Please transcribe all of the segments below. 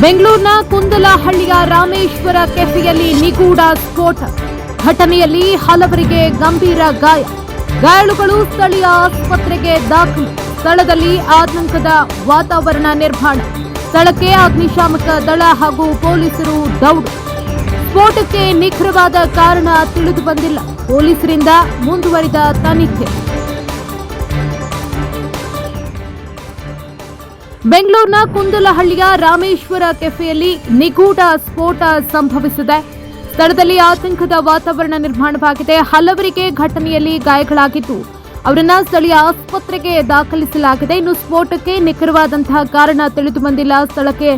ಬೆಂಗಳೂರಿನ ಕುಂದಲಹಳ್ಳಿಯ ರಾಮೇಶ್ವರ ಕೆಫೆಯಲ್ಲಿ ನಿಗೂಢ ಸ್ಫೋಟ. ಘಟನೆಯಲ್ಲಿ ಹಲವರಿಗೆ ಗಂಭೀರ ಗಾಯ. ಗಾಯಾಳುಗಳು ಸ್ಥಳೀಯ ಆಸ್ಪತ್ರೆಗೆ ದಾಖಲು. ಸ್ಥಳದಲ್ಲಿ ಆತಂಕದ ವಾತಾವರಣ ನಿರ್ಮಾಣ. ಸ್ಥಳಕ್ಕೆ ಅಗ್ನಿಶಾಮಕ ದಳ ಹಾಗೂ ಪೊಲೀಸರು ದೌಡು. ಸ್ಫೋಟಕ್ಕೆ ನಿಖರವಾದ ಕಾರಣ ತಿಳಿದು ಬಂದಿಲ್ಲ. ಪೊಲೀಸರಿಂದ ಮುಂದುವರಿದ ತನಿಖೆ. ಬೆಂಗಳೂರಿನ ಕುಂದಲಹಳ್ಳಿಯ ರಾಮೇಶ್ವರ ಕೆಫೆಯಲ್ಲಿ ನಿಗೂಢ ಸ್ಫೋಟ ಸಂಭವಿಸಿದೆ. ಸ್ಥಳದಲ್ಲಿ ಆತಂಕದ ವಾತಾವರಣ ನಿರ್ಮಾಣವಾಗಿದೆ. ಹಲವರಿಗೆ ಘಟನೆಯಲ್ಲಿ ಗಾಯಗಳಾಗಿದ್ದು, ಅವರನ್ನ ಸ್ಥಳೀಯ ಆಸ್ಪತ್ರೆಗೆ ದಾಖಲಿಸಲಾಗಿದೆ. ಇನ್ನು ಸ್ಫೋಟಕ್ಕೆ ನಿಖರವಾದಂತಹ ಕಾರಣ ತಿಳಿದು ಬಂದಿಲ್ಲ. ಸ್ಥಳಕ್ಕೆ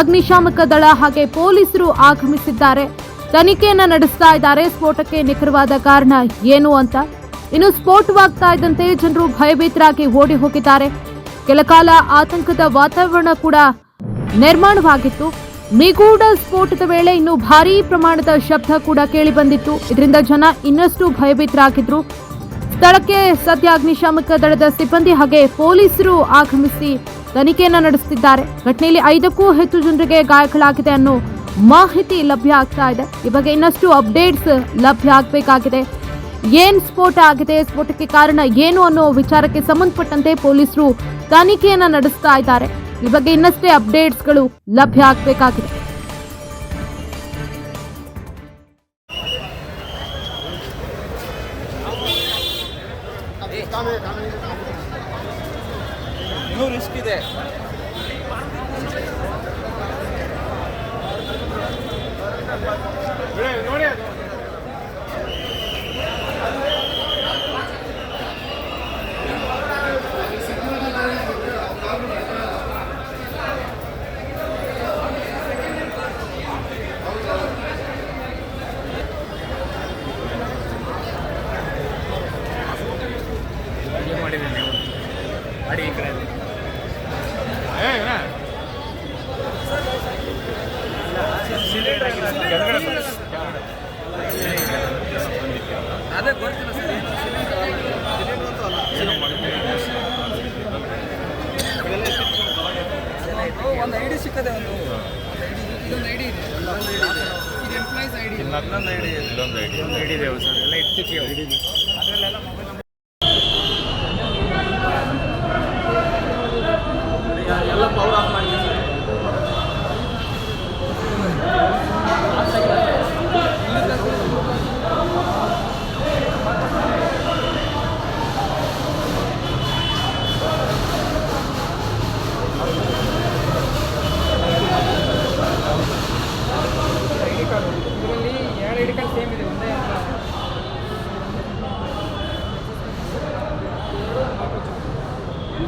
ಅಗ್ನಿಶಾಮಕ ದಳ ಹಾಗೆ ಪೊಲೀಸರು ಆಗಮಿಸಿದ್ದಾರೆ. ತನಿಖೆಯನ್ನ ನಡೆಸ್ತಾ ಇದ್ದಾರೆ. ಸ್ಫೋಟಕ್ಕೆ ನಿಖರವಾದ ಕಾರಣ ಏನು ಅಂತ. ಇನ್ನು ಸ್ಫೋಟವಾಗ್ತಾ ಇದ್ದಂತೆ ಜನರು ಭಯಭೀತರಾಗಿ ಓಡಿ ಹೋಗಿದ್ದಾರೆ. ಕೆಲಕಾಲ ಆತಂಕದ ವಾತಾವರಣ ಕೂಡ ನಿರ್ಮಾಣವಾಗಿತ್ತು. ನಿಗೂಢ ಸ್ಫೋಟದ ವೇಳೆ ಇನ್ನು ಭಾರೀ ಪ್ರಮಾಣದ ಶಬ್ದ ಕೂಡ ಕೇಳಿ ಬಂದಿತ್ತು. ಇದರಿಂದ ಜನ ಇನ್ನಷ್ಟು ಭಯಭೀತರಾಗಿದ್ರು. ಸ್ಥಳಕ್ಕೆ ಸದ್ಯ ಅಗ್ನಿಶಾಮಕ ದಳದ ಸಿಬ್ಬಂದಿ ಹಾಗೆ ಪೊಲೀಸರು ಆಗಮಿಸಿ ತನಿಖೆಯನ್ನು ನಡೆಸುತ್ತಿದ್ದಾರೆ. ಘಟನೆಯಲ್ಲಿ ಐದಕ್ಕೂ ಹೆಚ್ಚು ಜನರಿಗೆ ಗಾಯಗಳಾಗಿದೆ ಅನ್ನೋ ಮಾಹಿತಿ ಲಭ್ಯ ಆಗ್ತಾ ಇದೆ. ಈ ಬಗ್ಗೆ ಇನ್ನಷ್ಟು ಅಪ್ಡೇಟ್ಸ್ ಲಭ್ಯ ಆಗಬೇಕಾಗಿದೆ. ಏನ್ ಸ್ಫೋಟ ಆಗಿದೆ, ಸ್ಫೋಟಕ್ಕೆ ಕಾರಣ ಏನು ಅನ್ನೋ ವಿಚಾರಕ್ಕೆ ಸಂಬಂಧಪಟ್ಟಂತೆ ಪೊಲೀಸರು ತನಿಖೆಯನ್ನ ನಡೆಸ್ತಾ ಇದ್ದಾರೆ. ಈ ಬಗ್ಗೆ ಇನ್ನಷ್ಟೇ ಅಪ್ಡೇಟ್ಸ್ಗಳು ಲಭ್ಯ ಆಗಬೇಕಾಗಿದೆ. ಇನ್ನೂ ರಿಸ್ಕ್ ಇದೆ. ಅದೇ ಗೊತ್ತಿಲ್ಲ ಸರ್? ಒಂದು ಐ ಡಿ ಸಿಕ್ಕದೆ ಒಂದು. ಇದೊಂದು ಐ ಡಿ ಇದೆ. ಇದು ಎಂಪ್ಲಾಯೀಸ್ ಐ ಡಿ ಇನ್ನೊಂದು ಐಡಿ ಇಲ್ಲೊಂದು ಐಡಿ ಒಂದು ಐಡಿ ಇದೆ ಸರ್. ಎಲ್ಲ ಇಟ್ಟಿಗೆ ಐಡಿ ಅದರಲ್ಲೆಲ್ಲ ಮೊಬೈಲ್